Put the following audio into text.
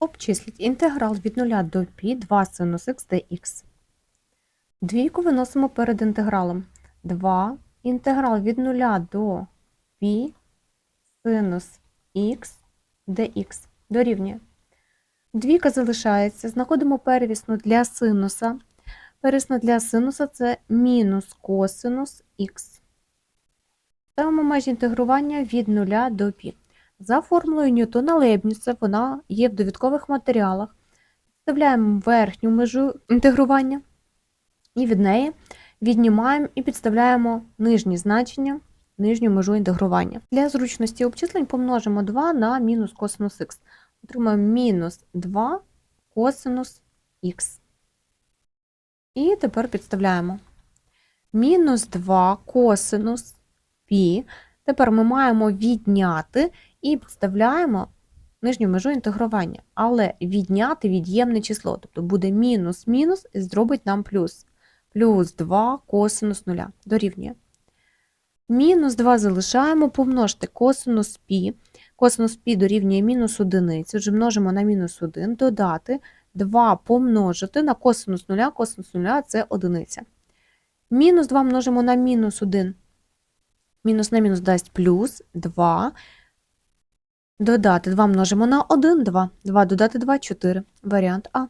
Обчисліть інтеграл від 0 до π 2 синус х dx. Двійку виносимо перед інтегралом. 2 інтеграл від 0 до π синус х dx дорівнює. Двійка залишається. Знаходимо первісну для синуса. Первісна для синуса це мінус косинус х. Ставимо межі інтегрування від 0 до π. За формулою Ньютона Лейбніца вона є в довідкових матеріалах. Підставляємо верхню межу інтегрування і від неї віднімаємо і підставляємо нижні значення, нижню межу інтегрування. Для зручності обчислень помножимо 2 на мінус косинус х. Отримаємо мінус 2 косинус х. І тепер підставляємо. Мінус 2 косинус π. Тепер ми маємо відняти і підставляємо нижню межу інтегрування. Але відняти від'ємне число. Тобто буде мінус мінус і зробить нам плюс. Плюс 2 косинус 0 дорівнює. Мінус 2 залишаємо, помножте косинус π. Косинус π дорівнює мінус 1. Отже, множимо на мінус 1, додати 2 помножити на косинус 0, косинус 0 – це одиниця. Мінус 2 множимо на мінус 1. Мінус на мінус дасть плюс 2. Додати 2 множимо на 1, 2. 2 додати 2, 4. Варіант А.